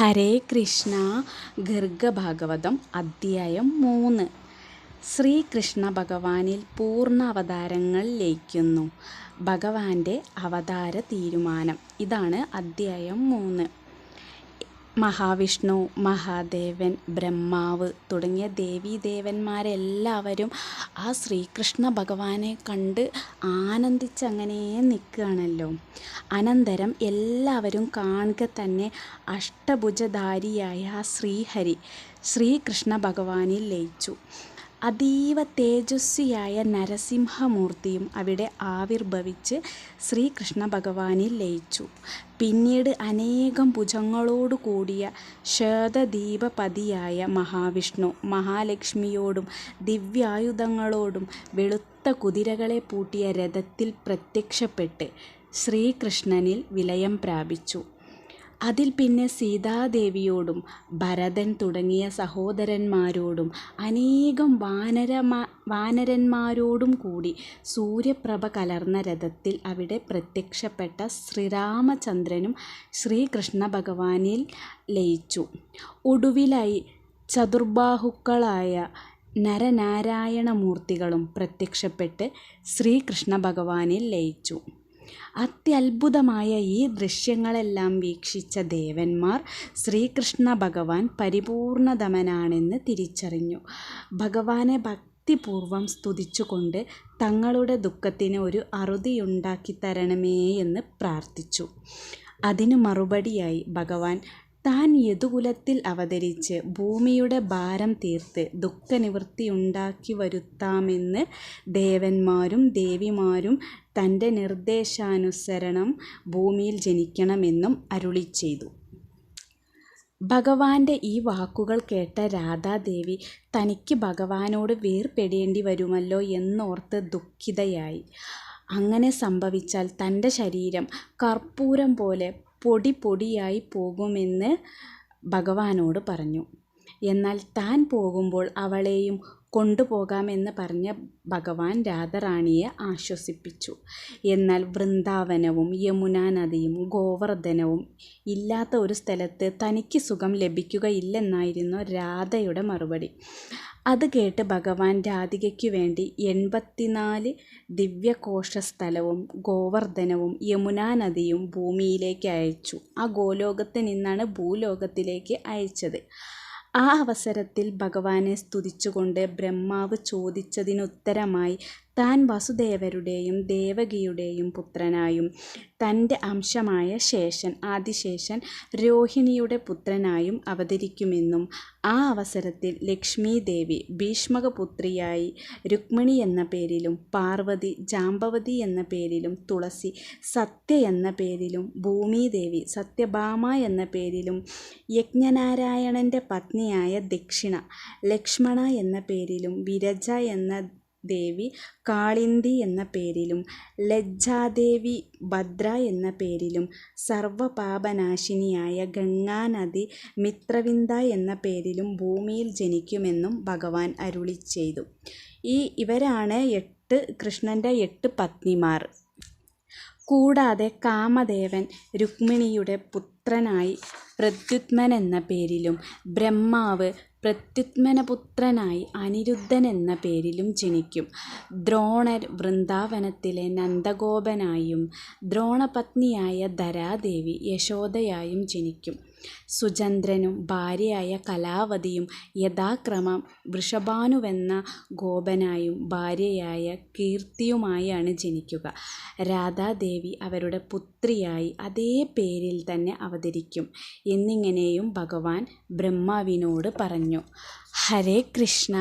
ഹരേ കൃഷ്ണ ഗർഗഭാഗവതം അധ്യായം മൂന്ന്. ശ്രീകൃഷ്ണ ഭഗവാനിൽ പൂർണ അവതാരങ്ങൾ ലയിക്കുന്നു. ഭഗവാന്റെ അവതാര തീരുമാനം. ഇതാണ് അധ്യായം മൂന്ന്. മഹാവിഷ്ണു മഹാദേവൻ ബ്രഹ്മാവ് തുടങ്ങിയ ദേവീദേവന്മാരെല്ലാവരും ആ ശ്രീകൃഷ്ണ ഭഗവാനെ കണ്ട് ആനന്ദിച്ച് അങ്ങനെ നിൽക്കുകയാണല്ലോ. അനന്തരം എല്ലാവരും കാണുക തന്നെ അഷ്ടഭുജധാരിയായ ശ്രീഹരി ശ്രീകൃഷ്ണ ഭഗവാനിൽ ലയിച്ചു. അതീവ തേജസ്വിയായ നരസിംഹമൂർത്തിയും അവിടെ ആവിർഭവിച്ച് ശ്രീകൃഷ്ണ ഭഗവാനിൽ ലയിച്ചു. പിന്നീട് അനേകം ഭുജങ്ങളോടു കൂടിയ ശ്വേതദീപപതിയായ മഹാവിഷ്ണു മഹാലക്ഷ്മിയോടും ദിവ്യായുധങ്ങളോടും വെളുത്ത കുതിരകളെ പൂട്ടിയ രഥത്തിൽ പ്രത്യക്ഷപ്പെട്ട് ശ്രീകൃഷ്ണനിൽ വിലയം പ്രാപിച്ചു. അതിൽ പിന്നെ സീതാദേവിയോടും ഭരതൻ തുടങ്ങിയ സഹോദരന്മാരോടും അനേകം വാനരമാ വാനരന്മാരോടും കൂടി സൂര്യപ്രഭ കലർന്ന രഥത്തിൽ അവിടെ പ്രത്യക്ഷപ്പെട്ട ശ്രീരാമചന്ദ്രനും ശ്രീകൃഷ്ണ ഭഗവാനിൽ ലയിച്ചു. ഒടുവിലായി ചതുർബാഹുക്കളായ നരനാരായണമൂർത്തികളും പ്രത്യക്ഷപ്പെട്ട് ശ്രീകൃഷ്ണ ഭഗവാനിൽ ലയിച്ചു. അത്യത്ഭുതമായ ഈ ദൃശ്യങ്ങളെല്ലാം വീക്ഷിച്ച ദേവന്മാർ ശ്രീകൃഷ്ണ ഭഗവാൻ പരിപൂർണതമനാണെന്ന് തിരിച്ചറിഞ്ഞു. ഭഗവാനെ ഭക്തിപൂർവം സ്തുതിച്ചുകൊണ്ട് തങ്ങളുടെ ദുഃഖത്തിന് ഒരു അറുതിയുണ്ടാക്കി തരണമേ എന്ന് പ്രാർത്ഥിച്ചു. അതിനു മറുപടിയായി ഭഗവാൻ താൻ യദുകുലത്തിൽ അവതരിച്ച് ഭൂമിയുടെ ഭാരം തീർത്ത് ദുഃഖനിവൃത്തിയുണ്ടാക്കി വരുത്താമെന്ന് ദേവന്മാരും ദേവിമാരും തന്റെ നിർദ്ദേശാനുസരണം ഭൂമിയിൽ ജനിക്കണമെന്നും അരുളി ചെയ്തു ഭഗവാന്റെ ഈ വാക്കുകൾ കേട്ട രാധാദേവി തനിക്ക് ഭഗവാനോട് വേർപെടേണ്ടി വരുമല്ലോ എന്നോർത്ത് ദുഃഖിതയായി. അങ്ങനെ സംഭവിച്ചാൽ തന്റെ ശരീരം കർപ്പൂരം പോലെ പൊടി പൊടിയായി പോകുമെന്ന് ഭഗവാനോട് പറഞ്ഞു. എന്നാൽ താൻ പോകുമ്പോൾ അവളെയും കൊണ്ടുപോകാമെന്ന് പറഞ്ഞ ഭഗവാൻ രാധാറാണിയെ ആശ്വസിപ്പിച്ചു. എന്നാൽ വൃന്ദാവനവും യമുനാ നദിയും ഗോവർദ്ധനവും ഇല്ലാത്ത ഒരു സ്ഥലത്ത് തനിക്ക് സുഖം ലഭിക്കുകയില്ലെന്നായിരുന്നു രാധയുടെ മറുപടി. അത് കേട്ട് ഭഗവാൻ രാധികയ്ക്കു വേണ്ടി എൺപത്തിനാല് ദിവ്യകോശസ്ഥലവും ഗോവർദ്ധനവും യമുനാ നദിയും ഭൂമിയിലേക്ക് അയച്ചു. ആ ഗോലോകത്ത് നിന്നാണ് ഭൂലോകത്തിലേക്ക് അയച്ചത്. ആ അവസരത്തിൽ ഭഗവാനെ സ്തുതിച്ചുകൊണ്ട് ബ്രഹ്മാവ് ചോദിച്ചതിനുത്തരമായി താൻ വസുദേവരുടെയും ദേവകിയുടെയും പുത്രനായും തന്റെ അംശമായ ശേഷൻ ആദിശേഷൻ രോഹിണിയുടെ പുത്രനായും അവതരിക്കുമെന്നും ആ അവസരത്തിൽ ലക്ഷ്മി ദേവി ഭീഷ്മകപുത്രിയായി രുക്മിണി എന്ന പേരിലും പാർവതി ജാമ്പവതി എന്ന പേരിലും തുളസി സത്യ എന്ന പേരിലും ഭൂമിദേവി സത്യഭാമ എന്ന പേരിലും യജ്ഞനാരായണന്റെ പത്നിയായ ദക്ഷിണ ലക്ഷ്മണ എന്ന പേരിലും വിരജ എന്ന ദേവി കാളിന്ദി എന്ന പേരിലും ലജ്ജാദേവി ഭദ്ര എന്ന പേരിലും സർവപാപനാശിനിയായ ഗംഗാനദി മിത്രവിന്ദ എന്ന പേരിലും ഭൂമിയിൽ ജനിക്കുമെന്നും ഭഗവാൻ അരുളി ചെയ്തു. ഈ ഇവരാണ് എട്ട് കൃഷ്ണന്റെ എട്ട് പത്നിമാർ. കൂടാതെ കാമദേവൻ രുക്മിണിയുടെ പുത്രനായി പ്രദ്യുത്മൻ എന്ന പേരിലും ബ്രഹ്മാവ് പ്രത്യുത്മനപുത്രനായി അനിരുദ്ധൻ എന്ന പേരിലും ജനിക്കും. ദ്രോണർ വൃന്ദാവനത്തിലെ നന്ദഗോപനായും ദ്രോണപത്നിയായ ധരാദേവി യശോദയായും ജനിക്കും. സുചന്ദ്രനും ഭാര്യയായ കലാവതിയും യഥാക്രമം വൃഷഭാനുവെന്ന ഗോപനായും ഭാര്യയായ കീർത്തിയുമായാണ് ജനിക്കുക. രാധാദേവി അവരുടെ പുത്രിയായി അതേ പേരിൽ തന്നെ അവതരിക്കും. എന്നിങ്ങനെയും ഭഗവാൻ ബ്രഹ്മാവിനോട് പറഞ്ഞു ഹരേ കൃഷ്ണ!